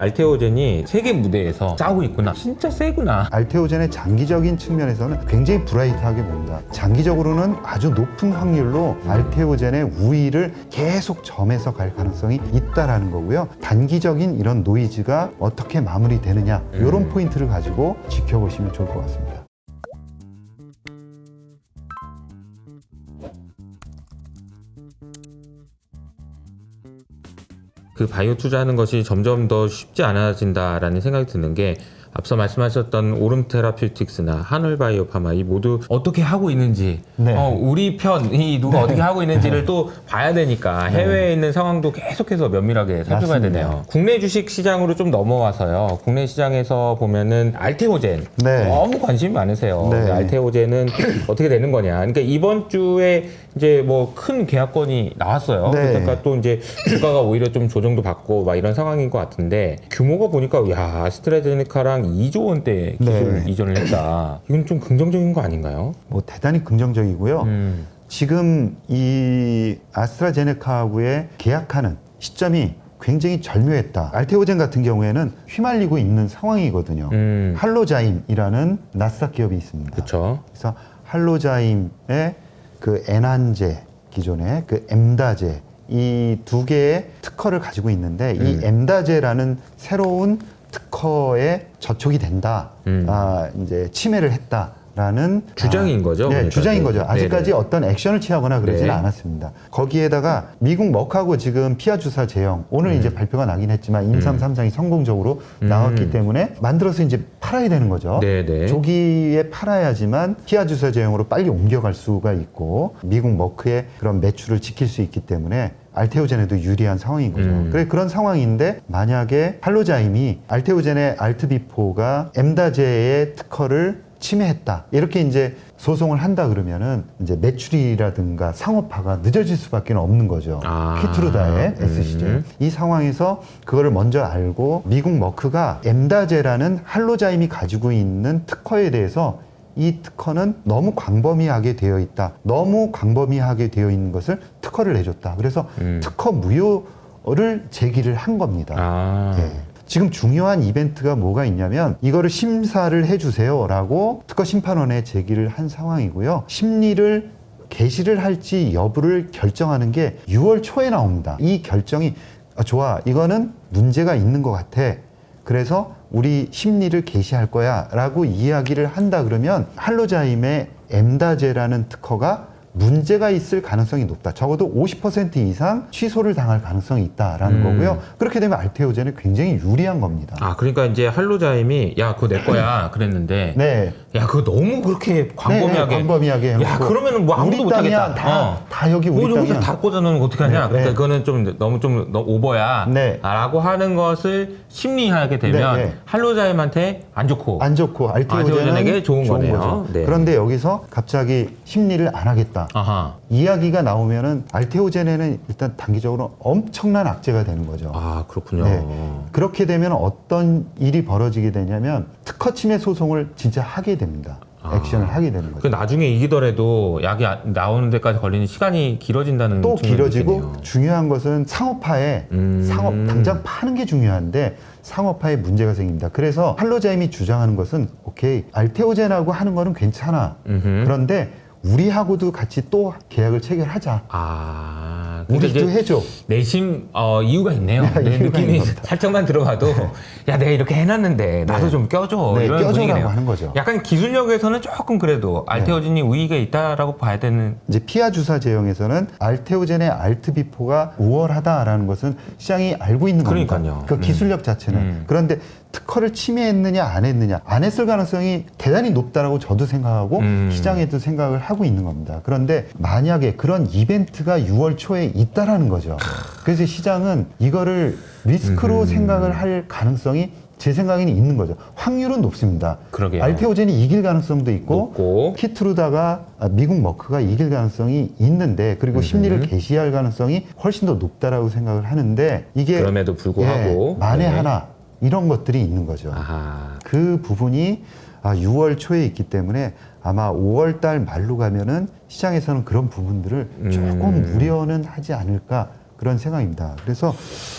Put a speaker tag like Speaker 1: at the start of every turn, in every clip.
Speaker 1: 알테오젠이 세계 무대에서 싸우고 있구나. 진짜 세구나.
Speaker 2: 알테오젠의 장기적인 측면에서는 굉장히 브라이트하게 봅니다. 장기적으로는 아주 높은 확률로 알테오젠의 우위를 계속 점에서 갈 가능성이 있다라는 거고요. 단기적인 이런 노이즈가 어떻게 마무리되느냐 이런 포인트를 가지고 지켜보시면 좋을 것 같습니다.
Speaker 1: 그 바이오 투자하는 것이 점점 더 쉽지 않아진다라는 생각이 드는 게 앞서 말씀하셨던 오름 테라퓨틱스나 한올 바이오 파마 이 모두 어떻게 하고 있는지
Speaker 2: 네.
Speaker 1: 어, 우리 편이 누가 어떻게 하고 있는지를 또 봐야 되니까 해외에 있는 상황도 계속해서 면밀하게 살펴봐야
Speaker 2: 맞습니다.
Speaker 1: 되네요. 국내 주식 시장으로 좀 넘어와서요. 국내 시장에서 보면은 알테오젠
Speaker 2: 네.
Speaker 1: 너무 관심이 많으세요.
Speaker 2: 네.
Speaker 1: 알테오젠은 어떻게 되는 거냐. 그러니까 이번 주에 이제 뭐 큰 계약건이 나왔어요.
Speaker 2: 네.
Speaker 1: 그러니까 또 이제 주가가 오히려 좀 조정도 받고 막 이런 상황인 것 같은데 규모가 보니까 야 아스트라제네카랑 2조 원대 기술
Speaker 2: 네.
Speaker 1: 이전을 했다. 이건 좀 긍정적인 거 아닌가요?
Speaker 2: 뭐 대단히 긍정적이고요.
Speaker 1: 음.
Speaker 2: 지금 이 아스트라제네카하고의 계약하는 시점이 굉장히 절묘했다. 알테오젠 같은 경우에는 휘말리고 있는 상황이거든요.
Speaker 1: 음.
Speaker 2: 할로자임이라는 나스닥 기업이 있습니다.
Speaker 1: 그렇죠.
Speaker 2: 그래서 할로자임의 그 에난제 기존의 그 엠다제 이 두 개의 특허를 가지고 있는데 이
Speaker 1: 음.
Speaker 2: 엠다제라는 새로운 특허에 저촉이 된다.
Speaker 1: 음.
Speaker 2: 아 이제 침해를 했다 라는
Speaker 1: 주장인 거죠,
Speaker 2: 네,
Speaker 1: 그러니까.
Speaker 2: 주장인 거죠.
Speaker 1: 네네.
Speaker 2: 아직까지 어떤 액션을 취하거나 그러지는
Speaker 1: 네.
Speaker 2: 않았습니다. 거기에다가 미국 먹하고 지금 피하 주사 제형 오늘
Speaker 1: 음.
Speaker 2: 이제 발표가 나긴 했지만 임상 삼상이 성공적으로 나왔기 때문에 만들어서 이제 팔아야 되는 거죠.
Speaker 1: 네네.
Speaker 2: 조기에 팔아야지만 피하 주사 제형으로 빨리 옮겨갈 수가 있고 미국 머크의 그런 매출을 지킬 수 있기 때문에 알테오젠에도 유리한 상황인 거죠.
Speaker 1: 음.
Speaker 2: 그래 그런 상황인데 만약에 할로자임이 알테오젠의 알트비포가 엠다제의 특허를 침해했다 이렇게 이제 소송을 한다 그러면은 이제 매출이라든가 상업화가 늦어질 수밖에 없는 거죠.
Speaker 1: 아.
Speaker 2: 키트루다의 SCJ.
Speaker 1: 음.
Speaker 2: 이 상황에서 그거를 먼저 알고 미국 머크가 엠다제라는 할로자임이 가지고 있는 특허에 대해서 이 특허는 너무 광범위하게 되어 있다. 너무 광범위하게 되어 있는 것을 특허를 내줬다. 그래서
Speaker 1: 음.
Speaker 2: 특허 무효를 제기를 한 겁니다.
Speaker 1: 아.
Speaker 2: 예. 지금 중요한 이벤트가 뭐가 있냐면 이거를 심사를 해주세요라고 특허 심판원에 제기를 한 상황이고요. 심리를 개시를 할지 여부를 결정하는 게 6월 초에 나옵니다. 이 결정이 아, 좋아 이거는 문제가 있는 것 같아. 그래서 우리 심리를 개시할 거야라고 이야기를 한다 그러면 할로자임의 엠다제라는 특허가 문제가 있을 가능성이 높다. 적어도 50% 이상 취소를 당할 가능성이 있다라는
Speaker 1: 음.
Speaker 2: 거고요. 그렇게 되면 알테오젠은 굉장히 유리한 겁니다.
Speaker 1: 아 그러니까 이제 할로자임이 야 그거 내 거야 그랬는데
Speaker 2: 네.
Speaker 1: 야 그거 너무 그렇게 광범위하게
Speaker 2: 네, 광범위하게
Speaker 1: 야
Speaker 2: 해놓고
Speaker 1: 그러면은 뭐 아무도 못하겠다.
Speaker 2: 다,
Speaker 1: 어.
Speaker 2: 다 여기
Speaker 1: 뭐
Speaker 2: 우리
Speaker 1: 여기서
Speaker 2: 땅이야.
Speaker 1: 다 꽂아놓으면 어떡하냐
Speaker 2: 네,
Speaker 1: 그러니까
Speaker 2: 네.
Speaker 1: 그거는 좀 너무 좀 너- 오버야
Speaker 2: 네.
Speaker 1: 라고 하는 것을 심리하게 되면
Speaker 2: 네, 네.
Speaker 1: 할로자임한테 안 좋고
Speaker 2: 안 좋고 알테오젠은
Speaker 1: 알테오젠에게 좋은 거네요.
Speaker 2: 거죠.
Speaker 1: 네.
Speaker 2: 그런데 여기서 갑자기 심리를 안 하겠다.
Speaker 1: 아하
Speaker 2: 이야기가 나오면은 알테오젠에는 일단 단기적으로 엄청난 악재가 되는 거죠.
Speaker 1: 아 그렇군요
Speaker 2: 네. 그렇게 되면 어떤 일이 벌어지게 되냐면 특허 침해 소송을 진짜 하게 됩니다.
Speaker 1: 아.
Speaker 2: 액션을 하게 되는
Speaker 1: 그
Speaker 2: 거죠.
Speaker 1: 나중에 이기더라도 약이 아- 나오는 데까지 걸리는 시간이 길어진다는
Speaker 2: 또
Speaker 1: 측면이
Speaker 2: 길어지고
Speaker 1: 있겠네요.
Speaker 2: 중요한 것은 상업화에
Speaker 1: 음.
Speaker 2: 상업 당장 파는 게 중요한데 상업화에 문제가 생깁니다. 그래서 할로자임이 주장하는 것은 오케이 알테오젠하고 하는 거는 괜찮아.
Speaker 1: 음흠.
Speaker 2: 그런데 우리하고도 같이 또 계약을 체결하자.
Speaker 1: 아
Speaker 2: 우리도 해줘.
Speaker 1: 내심 어, 이유가 있네요.
Speaker 2: 야,
Speaker 1: 내
Speaker 2: 이유가
Speaker 1: 느낌이
Speaker 2: 있는 겁니다.
Speaker 1: 살짝만 들어봐도 야 내가 이렇게 해놨는데 나도
Speaker 2: 네.
Speaker 1: 좀 껴줘
Speaker 2: 네,
Speaker 1: 이런
Speaker 2: 껴줘라고
Speaker 1: 분위기네요.
Speaker 2: 하는 거죠. 네.
Speaker 1: 약간 기술력에서는 조금 그래도 알테오진이 우위가 있다라고 봐야 되는.
Speaker 2: 이제 피하 주사 제형에서는 알테오젠의 알트비포가 우월하다라는 것은 시장이 알고 있는 겁니다.
Speaker 1: 그러니까요.
Speaker 2: 그
Speaker 1: 음.
Speaker 2: 기술력 자체는
Speaker 1: 음.
Speaker 2: 그런데 특허를 침해했느냐 안 했느냐 안 했을 가능성이 대단히 높다라고 저도 생각하고
Speaker 1: 음.
Speaker 2: 시장에도 생각을 하고 있는 겁니다. 그런데 만약에 그런 이벤트가 6월 초에 있다라는 거죠. 그래서 시장은 이거를 리스크로
Speaker 1: 음.
Speaker 2: 생각을 할 가능성이 제 생각에는 있는 거죠. 확률은 높습니다.
Speaker 1: 그러게요.
Speaker 2: 알테오젠이 이길 가능성도 있고
Speaker 1: 높고.
Speaker 2: 키트루다가 아, 미국 머크가 이길 가능성이 있는데 그리고 심리를 개시할 가능성이 훨씬 더 높다라고 생각을 하는데 이게
Speaker 1: 그럼에도 불구하고.
Speaker 2: 예, 만에
Speaker 1: 네.
Speaker 2: 하나 이런 것들이 있는 거죠.
Speaker 1: 아하.
Speaker 2: 그 부분이 아, 6월 초에 있기 때문에 아마 5월 달 말로 가면은 시장에서는 그런 부분들을 조금
Speaker 1: 음.
Speaker 2: 우려는 하지 않을까 그런 생각입니다. 그래서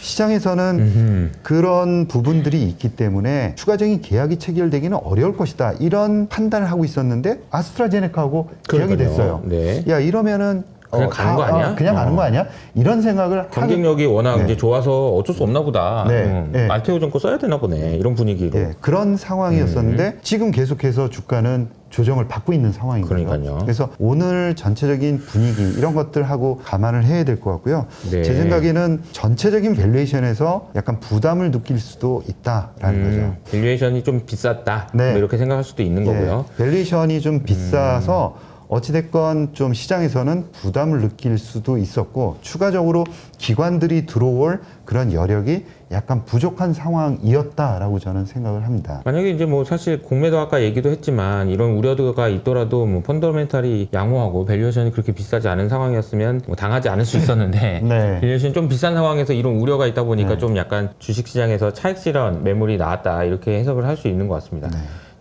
Speaker 2: 시장에서는
Speaker 1: 음흠.
Speaker 2: 그런 부분들이 있기 때문에 추가적인 계약이 체결되기는 어려울 것이다. 이런 판단을 하고 있었는데 아스트라제네카하고 계약이
Speaker 1: 그러니까요.
Speaker 2: 됐어요.
Speaker 1: 네.
Speaker 2: 야 이러면은
Speaker 1: 그냥 가는 거 아니야?
Speaker 2: 그냥 가는
Speaker 1: 어.
Speaker 2: 거 아니야? 이런 생각을
Speaker 1: 경쟁력이 워낙
Speaker 2: 네.
Speaker 1: 이제 좋아서 어쩔 수 없나 보다.
Speaker 2: 네,
Speaker 1: 음,
Speaker 2: 네.
Speaker 1: 알테오 전거 써야 되나 보네. 이런 분위기로.
Speaker 2: 예, 그런 상황이었었는데
Speaker 1: 음.
Speaker 2: 지금 계속해서 주가는 조정을 받고 있는 상황이거든요.
Speaker 1: 그러니까요.
Speaker 2: 그래서 오늘 전체적인 분위기 이런 것들하고 감안을 해야 될 것 같고요.
Speaker 1: 네.
Speaker 2: 제 생각에는 전체적인 밸류에이션에서 약간 부담을 느낄 수도 있다라는 거죠.
Speaker 1: 음, 밸류에이션이 좀 비쌌다.
Speaker 2: 네.
Speaker 1: 뭐 이렇게 생각할 수도 있는 거고요.
Speaker 2: 예, 밸류에이션이 좀 비싸서
Speaker 1: 음.
Speaker 2: 어찌됐건 좀 시장에서는 부담을 느낄 수도 있었고 추가적으로 기관들이 들어올 그런 여력이 약간 부족한 상황이었다라고 저는 생각을 합니다.
Speaker 1: 만약에 이제 뭐 사실 공매도 아까 얘기도 했지만 이런 우려가 있더라도 뭐 펀더멘탈이 양호하고 밸류에이션이 그렇게 비싸지 않은 상황이었으면 뭐 당하지 않을 수 있었는데
Speaker 2: 네.
Speaker 1: 밸류에이션이 좀 비싼 상황에서 이런 우려가 있다 보니까
Speaker 2: 네.
Speaker 1: 좀 약간 주식시장에서 차익 실현 매물이 나왔다 이렇게 해석을 할 수 있는 것 같습니다.
Speaker 2: 네.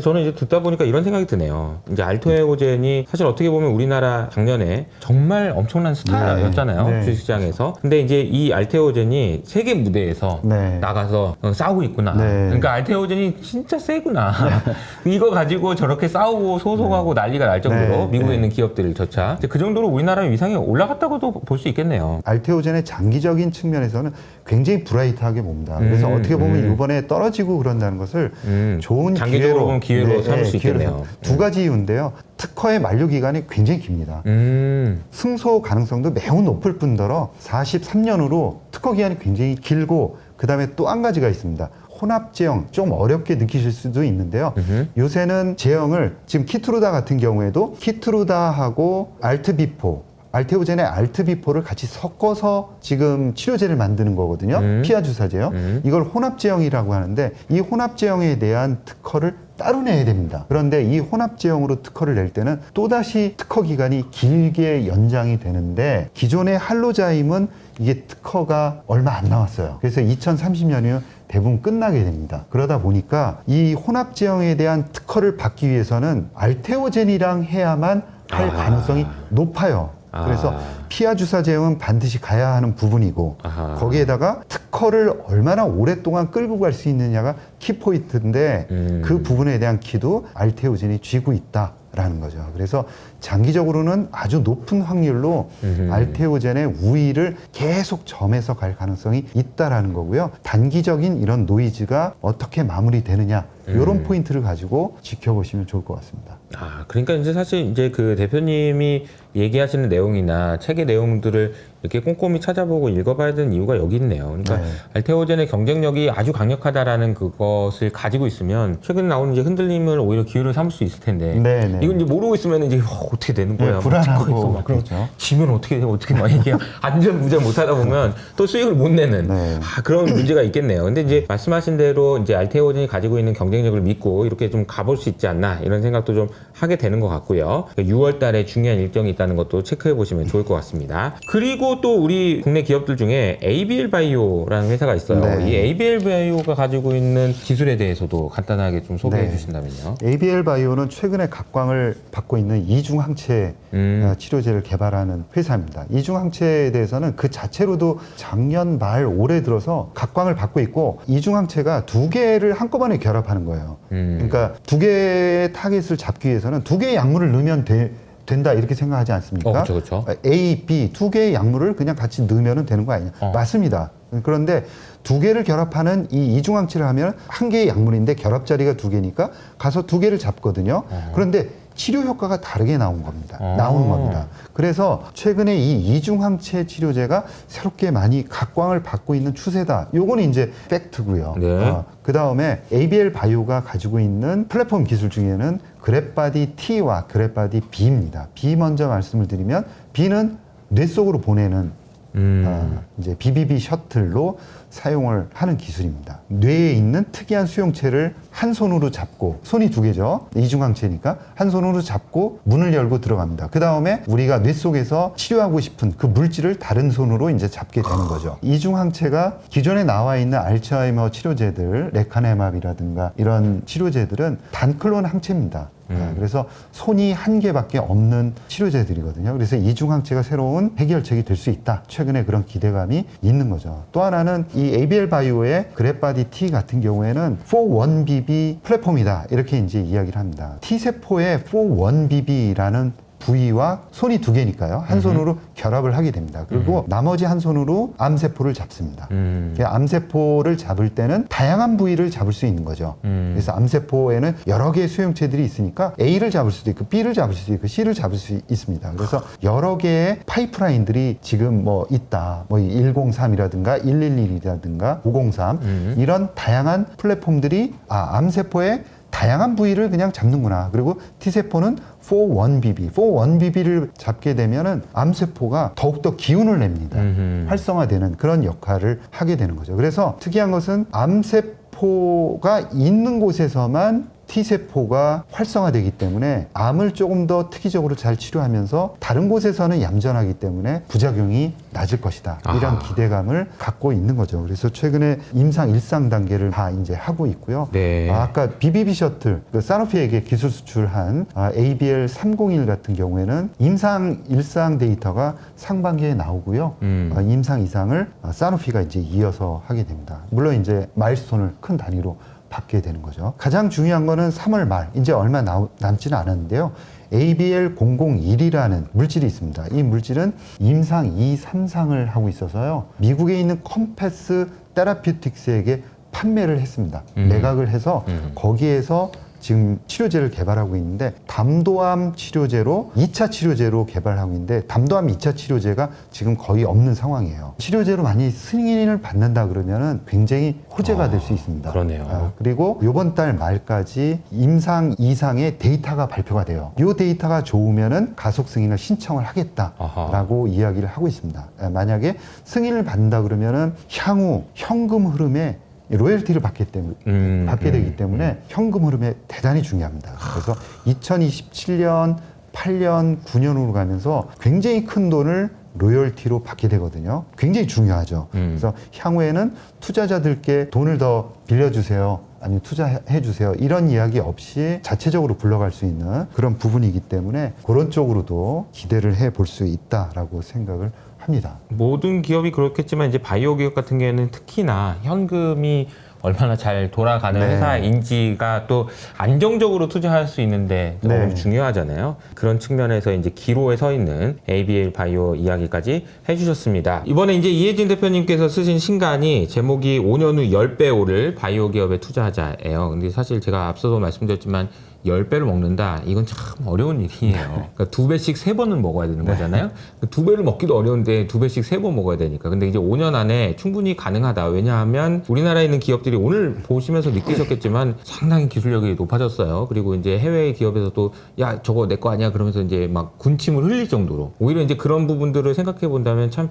Speaker 1: 저는 이제 듣다 보니까 이런 생각이 드네요. 이제 알토에오젠이 사실 어떻게 보면 우리나라 작년에 정말 엄청난 스타였잖아요.
Speaker 2: 네. 네.
Speaker 1: 주식시장에서. 근데 이제 이 알테오젠이 세계 무대에서
Speaker 2: 네.
Speaker 1: 나가서 어, 싸우고 있구나.
Speaker 2: 네.
Speaker 1: 그러니까 알테오젠이 진짜 세구나. 이거 가지고 저렇게 싸우고 소송하고 난리가 날 정도로
Speaker 2: 네.
Speaker 1: 미국에
Speaker 2: 네.
Speaker 1: 있는 기업들조차 그 정도로 우리나라 위상이 올라갔다고도 볼 수 있겠네요.
Speaker 2: 알테오젠의 장기적인 측면에서는 굉장히 브라이트하게 봅니다. 그래서
Speaker 1: 음,
Speaker 2: 어떻게 보면
Speaker 1: 음.
Speaker 2: 이번에 떨어지고 그런다는 것을
Speaker 1: 음,
Speaker 2: 좋은
Speaker 1: 장기적으로
Speaker 2: 기회로
Speaker 1: 기회로 삼을 수
Speaker 2: 기회로
Speaker 1: 있겠네요.
Speaker 2: 삼- 두 가지 이유인데요. 특허의 만료 기간이 굉장히 깁니다.
Speaker 1: 음,
Speaker 2: 승소 가능성도 매우 높을 뿐더러 43년으로 특허 기간이 굉장히 길고 그 다음에 또 한 가지가 있습니다. 혼합 제형 좀 어렵게 느끼실 수도 있는데요.
Speaker 1: 음흠.
Speaker 2: 요새는 제형을 지금 키트루다 같은 경우에도 키트루다하고 알트비포 알테오젠의 알트비포를 같이 섞어서 지금 치료제를 만드는 거거든요.
Speaker 1: 음.
Speaker 2: 피하 주사제요.
Speaker 1: 음.
Speaker 2: 이걸 혼합 제형이라고 하는데 이 혼합 제형에 대한 특허를 따로 내야 됩니다. 그런데 이 혼합 제형으로 특허를 낼 때는 또다시 특허 기간이 길게 연장이 되는데 기존의 할로자임은 이게 특허가 얼마 안 남았어요. 그래서 2030년이면 대부분 끝나게 됩니다. 그러다 보니까 이 혼합 제형에 대한 특허를 받기 위해서는 알테오젠이랑 해야만 할
Speaker 1: 아.
Speaker 2: 가능성이 높아요.
Speaker 1: 아.
Speaker 2: 그래서 피하 주사 제형은 반드시 가야 하는 부분이고
Speaker 1: 아하.
Speaker 2: 거기에다가 특허를 얼마나 오랫동안 끌고 갈 수 있느냐가 키포인트인데
Speaker 1: 음.
Speaker 2: 그 부분에 대한 키도 알테오젠이 쥐고 있다 라는 거죠. 그래서 장기적으로는 아주 높은 확률로
Speaker 1: 음흠.
Speaker 2: 알테오젠의 우위를 계속 점에서 갈 가능성이 있다라는 거고요. 단기적인 이런 노이즈가 어떻게 마무리되느냐 이런
Speaker 1: 음.
Speaker 2: 포인트를 가지고 지켜보시면 좋을 것 같습니다.
Speaker 1: 아, 그러니까 이제 사실 이제 그 대표님이 얘기하시는 내용이나 책의 내용들을 이렇게 꼼꼼히 찾아보고 읽어봐야 되는 이유가 여기 있네요. 그러니까
Speaker 2: 네.
Speaker 1: 알테오젠의 경쟁력이 아주 강력하다라는 그것을 가지고 있으면 최근 나오는 이제 흔들림을 오히려 기회로 삼을 수 있을 텐데
Speaker 2: 네, 네.
Speaker 1: 이건 이제 모르고 있으면 이제 어, 어떻게 되는 거야?
Speaker 2: 네,
Speaker 1: 막
Speaker 2: 불안하고.
Speaker 1: 막 그럼
Speaker 2: 그렇죠.
Speaker 1: 지면 어떻게 돼? 어떻게 막 이게 안전 무전 못하다 보면 또 수익을 못 내는
Speaker 2: 네.
Speaker 1: 아, 그런 문제가 있겠네요. 근데 이제 말씀하신 대로 이제 알테오젠이 가지고 있는 경쟁력을 믿고 이렇게 좀 가볼 수 있지 않나 이런 생각도 좀 하게 되는 것 같고요. 6월 달에 중요한 일정이 있다는 것도 체크해 보시면 좋을 것 같습니다. 그리고 또 우리 국내 기업들 중에 ABL 바이오라는 회사가 있어요.
Speaker 2: 네.
Speaker 1: 이 ABL 바이오가 가지고 있는 기술에 대해서도 간단하게 좀 소개해
Speaker 2: 네.
Speaker 1: 주신다면요.
Speaker 2: ABL 바이오는 최근에 각광을 받고 있는 이중항체
Speaker 1: 음.
Speaker 2: 어, 치료제를 개발하는 회사입니다. 이중항체에 대해서는 그 자체로도 작년 말 올해 들어서 각광을 받고 있고 이중항체가 두 개를 한꺼번에 결합하는 거예요.
Speaker 1: 음.
Speaker 2: 그러니까 두 개의 타겟을 잡기 위해서는 두 개의 약물을 넣으면 돼- 된다 이렇게 생각하지 않습니까?
Speaker 1: 어, 그렇죠, 그렇죠.
Speaker 2: A, B 두 개의 약물을 그냥 같이 넣으면 되는 거 아니냐?
Speaker 1: 어.
Speaker 2: 맞습니다. 그런데 두 개를 결합하는 이 이중항체를 하면 한 개의 약물인데 결합 자리가 두 개니까 가서 두 개를 잡거든요. 그런데 치료 효과가 다르게 나온 겁니다.
Speaker 1: 어.
Speaker 2: 나오는 겁니다. 그래서 최근에 이 이중항체 치료제가 새롭게 많이 각광을 받고 있는 추세다. 요거는 이제 팩트고요.
Speaker 1: 네.
Speaker 2: 그 다음에 ABL 바이오가 가지고 있는 플랫폼 기술 중에는 그랩바디 T와 그랩바디 B입니다. B 먼저 말씀을 드리면 B는 뇌 속으로 보내는
Speaker 1: 음.
Speaker 2: 어, 이제 BBB 셔틀로 사용을 하는 기술입니다. 뇌에 있는 특이한 수용체를 한 손으로 잡고 손이 두 개죠. 이중항체니까 한 손으로 잡고 문을 열고 들어갑니다. 그 다음에 우리가 뇌 속에서 치료하고 싶은 그 물질을 다른 손으로 이제 잡게 되는 거죠. 이중항체가 기존에 나와 있는 알츠하이머 치료제들, 레카네맙이라든가 이런 치료제들은 단클론 항체입니다. 아, 그래서 손이 한 개밖에 없는 치료제들이거든요. 그래서 이중항체가 새로운 해결책이 될 수 있다. 최근에 그런 기대감이 있는 거죠. 또 하나는 이 ABL 바이오의 그래바디 T 같은 경우에는 4-1BB 플랫폼이다. 이렇게 이제 이야기를 합니다. T세포의 4-1BB라는 부위와 손이 두 개니까요. 한 손으로 결합을 하게 됩니다. 그리고 나머지 한 손으로 암세포를 잡습니다.
Speaker 1: 음.
Speaker 2: 그 암세포를 잡을 때는 다양한 부위를 잡을 수 있는 거죠.
Speaker 1: 음.
Speaker 2: 그래서 암세포에는 여러 개의 수용체들이 있으니까 A를 잡을 수도 있고 B를 잡을 수도 있고 C를 잡을 수 있습니다. 그래서 여러 개의 파이프라인들이 지금 뭐 있다. 뭐 103이라든가 111이라든가 503
Speaker 1: 음.
Speaker 2: 이런 다양한 플랫폼들이 아, 암세포의 다양한 부위를 그냥 잡는구나. 그리고 T세포는 4-1BB, 4-1BB를 잡게 되면은 암세포가 더욱더 기운을 냅니다.
Speaker 1: 음흠.
Speaker 2: 활성화되는 그런 역할을 하게 되는 거죠. 그래서 특이한 것은 암세포 가 있는 곳에서만 T세포가 활성화되기 때문에 암을 조금 더 특이적으로 잘 치료하면서 다른 곳에서는 얌전하기 때문에 부작용이 낮을 것이다. 이런
Speaker 1: 아하.
Speaker 2: 기대감을 갖고 있는 거죠. 그래서 최근에 임상 일상 단계를 다 이제 하고 있고요.
Speaker 1: 네.
Speaker 2: 아, 아까 BBB 셔틀, 그 사노피에게 기술 수출한 아, ABL 301 같은 경우에는 임상 일상 데이터가 상반기에 나오고요.
Speaker 1: 음.
Speaker 2: 아, 임상 이상을 아, 사노피가 이제 이어서 하게 됩니다. 물론 이제 마일스톤을 큰 단위로 받게 되는 거죠. 가장 중요한 거는 3월 말, 이제 얼마 나, 남지는 않았는데요. ABL001이라는 물질이 있습니다. 이 물질은 임상 2, 3상을 하고 있어서요. 미국에 있는 컴패스 테라피틱스에게 판매를 했습니다.
Speaker 1: 음.
Speaker 2: 매각을 해서
Speaker 1: 음.
Speaker 2: 거기에서 지금 치료제를 개발하고 있는데 담도암 치료제로 2차 치료제로 개발하고 있는데 담도암 2차 치료제가 지금 거의 없는 상황이에요. 치료제로 많이 승인을 받는다 그러면은 굉장히 호재가 될수 있습니다.
Speaker 1: 그러네요.
Speaker 2: 아, 그리고 이번 달 말까지 임상 이상의 데이터가 발표가 돼요. 이 데이터가 좋으면은 가속 승인을 신청을 하겠다라고 이야기를 하고 있습니다. 아, 만약에 승인을 받는다 그러면은 향후 현금 흐름에 로열티를 받기 때문에
Speaker 1: 음,
Speaker 2: 받게
Speaker 1: 음,
Speaker 2: 되기 때문에 현금 흐름에 대단히 중요합니다. 그래서 2027년, 8년, 9년으로 가면서 굉장히 큰 돈을 로열티로 받게 되거든요. 굉장히 중요하죠.
Speaker 1: 음.
Speaker 2: 그래서 향후에는 투자자들께 돈을 더 빌려주세요. 아니면 투자해 주세요. 이런 이야기 없이 자체적으로 굴러갈 수 있는 그런 부분이기 때문에 그런 쪽으로도 기대를 해 볼 수 있다라고 생각을 합니다.
Speaker 1: 모든 기업이 그렇겠지만 이제 바이오 기업 같은 경우에는 특히나 현금이 얼마나 잘 돌아가는
Speaker 2: 네.
Speaker 1: 회사인지가 또 안정적으로 투자할 수 있는데 너무
Speaker 2: 네.
Speaker 1: 중요하잖아요. 그런 측면에서 이제 기로에 서 있는 ABL 바이오 이야기까지 해주셨습니다. 이번에 이제 이혜진 대표님께서 쓰신 신간이 제목이 5년 후 10배 오를 바이오 기업에 투자하자예요. 근데 사실 제가 앞서도 말씀드렸지만 10배를 먹는다? 이건 참 어려운 일이에요. 그러니까 두 배씩 세 번은 먹어야 되는 거잖아요. 두 배를 먹기도 어려운데 두 배씩 세 번 먹어야 되니까. 근데 이제 5년 안에 충분히 가능하다. 왜냐하면 우리나라에 있는 기업들이 오늘 보시면서 느끼셨겠지만 상당히 기술력이 높아졌어요. 그리고 이제 해외 기업에서도 야, 저거 내 거 아니야? 그러면서 이제 막 군침을 흘릴 정도로. 오히려 이제 그런 부분들을 생각해 본다면 참,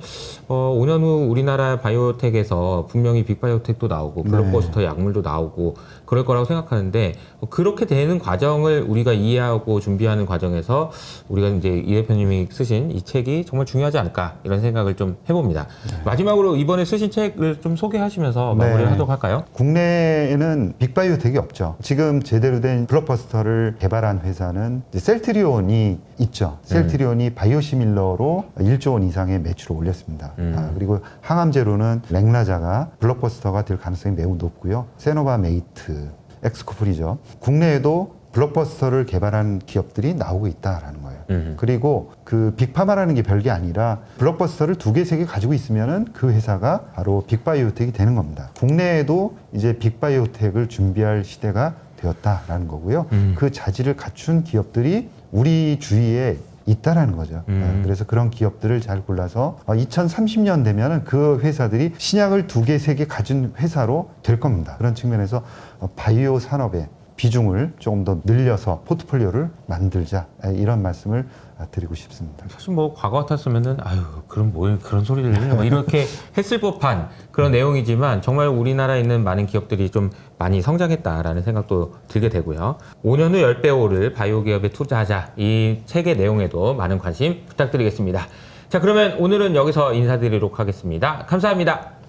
Speaker 1: 어, 5년 후 우리나라 바이오텍에서 분명히 빅바이오텍도 나오고 블록버스터 약물도 나오고 그럴 거라고 생각하는데 어, 그렇게 되는 과정 을 우리가 이해하고 준비하는 과정에서 우리가 이제 이 대표님이 쓰신 이 책이 정말 중요하지 않을까 이런 생각을 좀 해봅니다. 마지막으로 이번에 쓰신 책을 좀 소개하시면서
Speaker 2: 네.
Speaker 1: 마무리를 하도록 할까요?
Speaker 2: 국내에는 빅바이오 되게 없죠. 지금 제대로 된 블록버스터를 개발한 회사는 셀트리온이 있죠. 셀트리온이 바이오시밀러로 1조 원 이상의 매출을 올렸습니다.
Speaker 1: 음.
Speaker 2: 아, 그리고 항암제로는 랭라자가 블록버스터가 될 가능성이 매우 높고요. 세노바 메이트, 엑스코플이죠. 국내에도 블록버스터를 개발한 기업들이 나오고 있다라는 거예요.
Speaker 1: 음.
Speaker 2: 그리고 그 빅파마라는 게 별게 아니라 블록버스터를 두 개, 세 개 가지고 있으면은 그 회사가 바로 빅바이오텍이 되는 겁니다. 국내에도 이제 빅바이오텍을 준비할 시대가 되었다라는 거고요.
Speaker 1: 음.
Speaker 2: 그 자질을 갖춘 기업들이 우리 주위에 있다라는 거죠.
Speaker 1: 음.
Speaker 2: 어, 그래서 그런 기업들을 잘 골라서 2030년 되면은 그 회사들이 신약을 두 개, 세 개 가진 회사로 될 겁니다. 그런 측면에서 어, 바이오 산업에 비중을 조금 더 늘려서 포트폴리오를 만들자 에, 이런 말씀을 드리고 싶습니다.
Speaker 1: 사실 뭐 과거 같았으면은 아유 그럼 뭐 그런 소리를 해? 뭐 이렇게 했을 법한 그런 내용이지만 정말 우리나라에 있는 많은 기업들이 좀 많이 성장했다라는 생각도 들게 되고요. 5년 후 10배 오를 바이오 기업에 투자하자 이 책의 내용에도 많은 관심 부탁드리겠습니다. 자 그러면 오늘은 여기서 인사드리도록 하겠습니다. 감사합니다.